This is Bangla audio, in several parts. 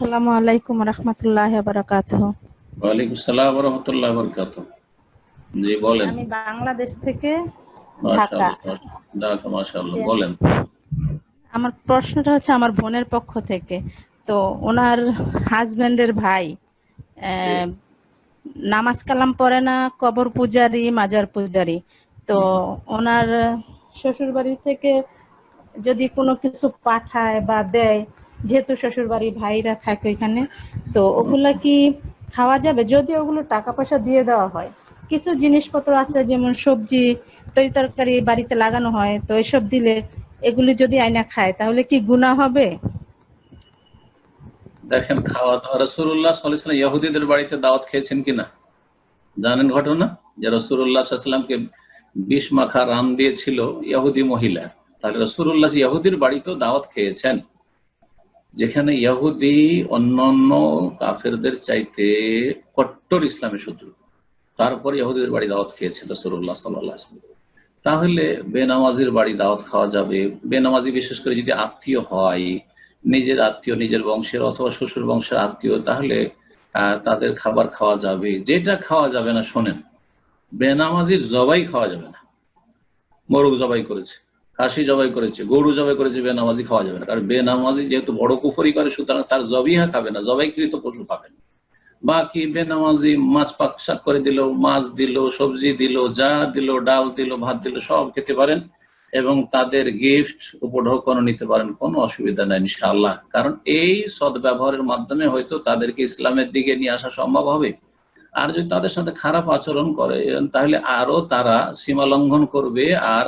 আসসালামু আলাইকুম রহমতুল্লাহ বারাকাতুহ। ওয়ালাইকুম সালাম রহমতুল্লাহ বরকাত জি বলেন। আমি বাংলাদেশ থেকে ঢাকা। ঢাকা মাশাআল্লাহ বলেন। আমার প্রশ্নটা হচ্ছে আমার বোনের পক্ষ থেকে। তো ওনার হাজবেন্ডের ভাই আহ, নামাজ কালাম পড়ে না কবর পূজারি মাজার পূজারি। তো ওনার শ্বশুর বাড়ি থেকে যদি কোনো কিছু পাঠায় বা দেয় যেহেতু শ্বশুর বাড়ি ভাইরা থাকে ওইখানে, তো ওগুলা কি খাওয়া যাবে? যদি ওগুলো টাকা পয়সা দিয়ে দেওয়া হয়। কিছু জিনিসপত্র আছে, যেমন সবজি, তরি তরকারি বাড়িতে লাগানো হয়, তো এসব দিলে এগুলি যদি আয়না খায়, তাহলে কি গুনাহ হবে? দেখেন, খাওয়া দাওয়া রসুল্লাহ সাল্লাম ইহুদিদের বাড়িতে দাওয়াত খেয়েছেন কিনা? জানেন ঘটনা? যে রসুল্লাহ সাল্লামকে বিষ মাখা রান দিয়েছিল ইহুদি মহিলা। তাহলে রসুল্লাহ ইহুদির বাড়িতেও দাওয়াত খেয়েছেন। যেখানে ইহুদি অন্যান্য কাফেরদের চাইতে কট্টর ইসলামের শত্রু। তারপর ইহুদিদের বাড়ি দাওয়াত খেয়েছেন রসুল্লাহ সাল্লাহ তাহলে বেনামাজির বাড়ি দাওয়াত খাওয়া যাবে। বেনামাজি বিশেষ করে যদি আত্মীয় হয়, নিজের আত্মীয়, নিজের বংশের অথবা শ্বশুর বংশের আত্মীয়, তাহলে তাদের খাবার খাওয়া যাবে। যেটা খাওয়া যাবে না, শোনেন, বেনামাজির জবাই খাওয়া যাবে না। মোরগ জবাই করেছে। কাশি জবাই করেছে, গরু জবাই করেছে, বেনামাজি খাওয়া যাবে না। কারণ বেনামাজি যেহেতু বড় কুফরি করে, সুতরাং তার জবিহা খাবে না, জবাইকৃত পশু খাবে না। বাকি বেনামাজি মাছ পাক শাক করে দিল, মাছ দিল, সবজি দিল, যা দিল, ডাল দিল, ভাত দিল, সব খেতে পারেন এবং তাদের গিফট উপঢৌকন নিতে পারেন, কোনো অসুবিধা নাই, ইনশাআল্লাহ। কারণ এই সদ্ব্যবহারের মাধ্যমে হয়তো তাদেরকে ইসলামের দিকে নিয়ে আসা সম্ভব হবে। আর যদি তাদের সাথে খারাপ আচরণ করে তাহলে আরও তারা সীমা লঙ্ঘন করবে, আর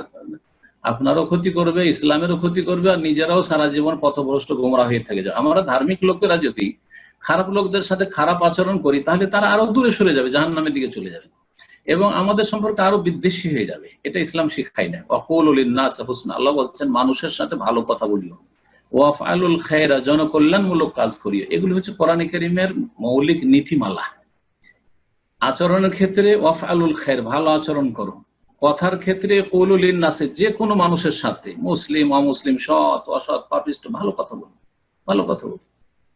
আপনারও ক্ষতি করবে, ইসলামেরও ক্ষতি করবে, আর নিজেরাও সারা জীবন পথভ্রষ্ট গোমরা হয়ে থেকে যাবে। আমরা ধার্মিক লোকেরা যদি খারাপ লোকদের সাথে খারাপ আচরণ করি, তাহলে তারা আরও দূরে সরে যাবে জাহান নামের দিকে চলে যাবে। এবং আমাদের সম্পর্কে আরও বিদ্বেষী হয়ে যাবে। এটা ইসলাম শিখাই না। অকুল নাস হুসনা। আল্লাহ বলছেন, মানুষের সাথে ভালো কথা বলিও। ওয়াফ খায়রা, জনকল্যাণমূলক কাজ করিও। এগুলি হচ্ছে কোরআন করিমের মৌলিক নীতিমালা। আচরণের ক্ষেত্রে ওয়াফ আলুল খায়ের, ভালো আচরণ করো। কথার ক্ষেত্রে কৌলুল নাসে যে কোনো মানুষের সাথে মুসলিম অমুসলিম সৎ অসৎ পাপিষ্ট ভালো কথা বলো ভালো কথা বলো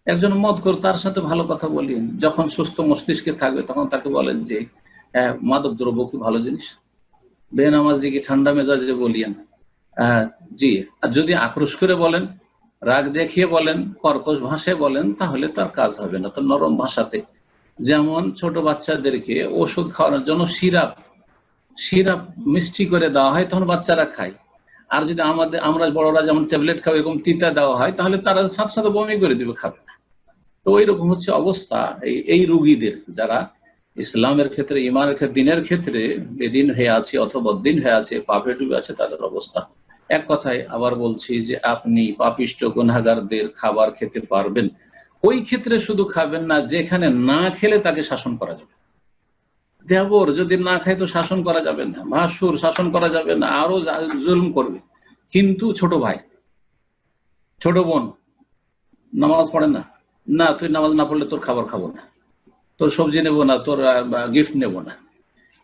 একজন মদ কর তার সাথে ভালো কথা বলি যখন সুস্থ মস্তিষ্কে থাকবে তখন তাকে বলেন যে আহ, মাদক দ্রব্য কি ভালো জিনিস। বেনামাজি কি ঠান্ডা মেজাজে বলিয়েন? জি। আর যদি আক্রোশ করে বলেন রাগ দেখিয়ে বলেন কর্কশ ভাষায় বলেন তাহলে তার কাজ হবে না। তো নরম ভাষাতে। যেমন ছোট বাচ্চাদেরকে ওষুধ খাওয়ানোর জন্য সিরাপ সিরাপ মিষ্টি করে দেওয়া হয়, তখন বাচ্চারা খায়। আর যদি আমাদের, আমরা বড়রা যেমন ট্যাবলেট খাই এরকম তিতা দেওয়া হয়, তাহলে তারা সাথে সাথে বমি করে দিবে, খাবে তো ওই রকম হচ্ছে অবস্থা এই এই রুগীদের, যারা ইসলামের ক্ষেত্রে ইমানের ক্ষেত্রে, দিনের ক্ষেত্রে, বেদিন হয়ে আছে অথবা দিন হয়ে আছে পাপে ডুবে আছে, তাদের অবস্থা। এক কথায় আবার বলছি যে আপনি পাপিষ্ট গুনাগারদের খাবার খেতে পারবেন। ওই ক্ষেত্রে শুধু খাবেন না, যেখানে না খেলে তাকে শাসন করা যাবে। দেবর যদি না খায় তো শাসন করা যাবে না ভাসুর শাসন করা যাবে না, আরও জুলুম করবে। কিন্তু ছোট ভাই, ছোট বোন, নামাজ পড়ে না না, তুই নামাজ না পড়লে তোর খাবার খাব না, তোর সবজি নেব না, তোর গিফট নেব না।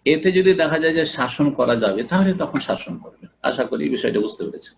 এতে যদি দেখা যায় যে শাসন করা যাবে, তাহলে তখন শাসন করবে। আশা করি এই বিষয়টা বুঝতে পেরেছেন।